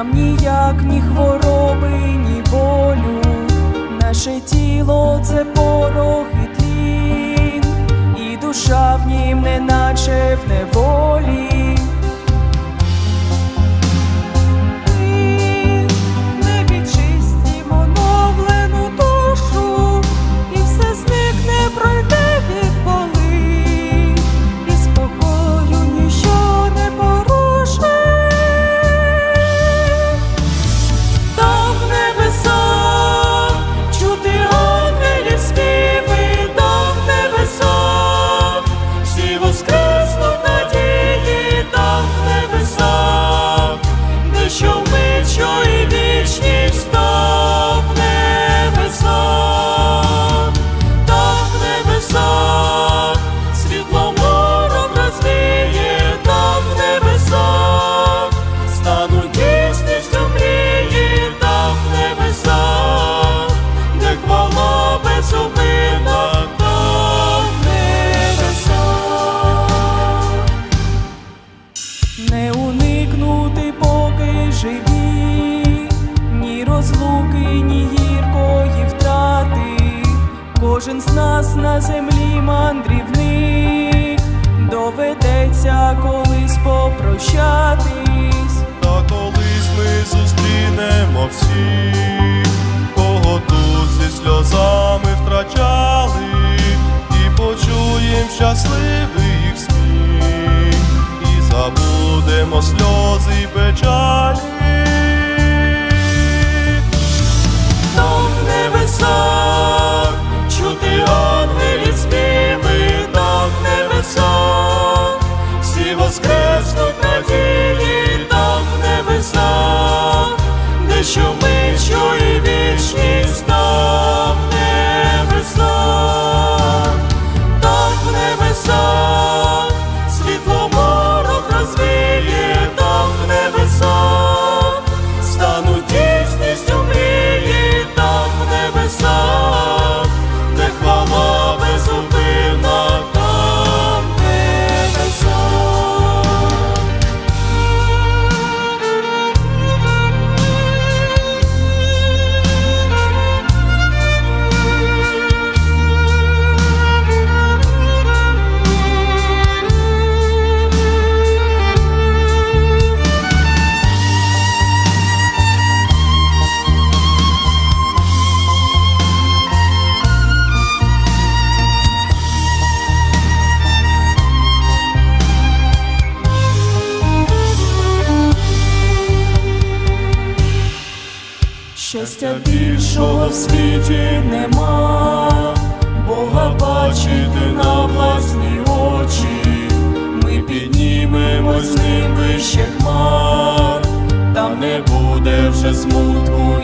нам ніяк, ні хвороби, ні болю. Наше тіло це порох і тлін, і душа в нім неначе в неволі. Не уникнути, поки живі, ні розлуки, ні гіркої втрати. Кожен з нас на землі мандрівник, доведеться колись попрощатись. Та колись ми зустрінемо всіх, кого тут зі сльозами втрачали, і почуєм щасливий Щастя більшого в світі нема, Бога бачити на власні очі, ми піднімемось з ним вище хмар, там не буде вже смутку